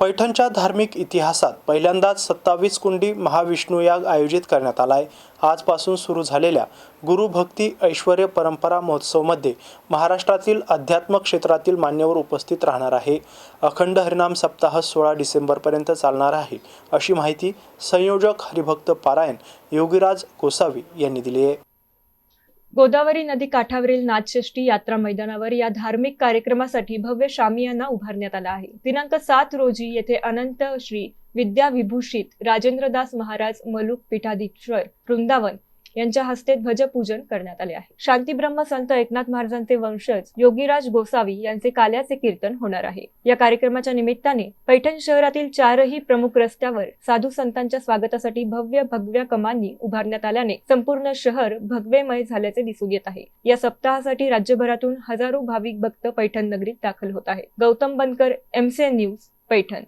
पैठणच्या धार्मिक इतिहासात पहिल्यांदाच सत्तावीस कुंडी महाविष्णू याग आयोजित करण्यात आला आहे आजपासून सुरू झालेल्या गुरुभक्ती ऐश्वर परंपरा महोत्सवमध्ये महाराष्ट्रातील अध्यात्म क्षेत्रातील मान्यवर उपस्थित राहणार आहे. अखंड हरिनाम सप्ताह सोळा डिसेंबरपर्यंत चालणार आहे अशी माहिती संयोजक हरिभक्त पारायण योगीराज गोसावी यांनी दिली आहे. गोदावरी नदी काठावरील नाथषष्ठी यात्रा मैदानावर या धार्मिक कार्यक्रमासाठी भव्य शामियाना उभारण्यात आला आहे. दिनांक सात रोजी येथे अनंत श्री विद्या विभूषित राजेंद्रदास महाराज मलुक पीठाधीश्वर वृंदावन यांच्या हस्ते ध्वजपूजन करण्यात आले आहे. शांतीब्रह्म संत एकनाथ महाराजांचे वंशज योगीराज गोसावी यांचे काल्याचे कीर्तन होणार आहे. या कार्यक्रमाच्या निमित्ताने पैठण शहरातील चारही प्रमुख रस्त्यावर साधू संतांच्या स्वागतासाठी भव्य भगव्या कमानी उभारण्यात आल्याने संपूर्ण शहर भगवेमय झाल्याचे दिसून येत आहे. या सप्ताहासाठी राज्यभरातून हजारो भाविक भक्त पैठण नगरीत दाखल होत आहे गौतम बनकर एमसीएन न्यूज पैठण.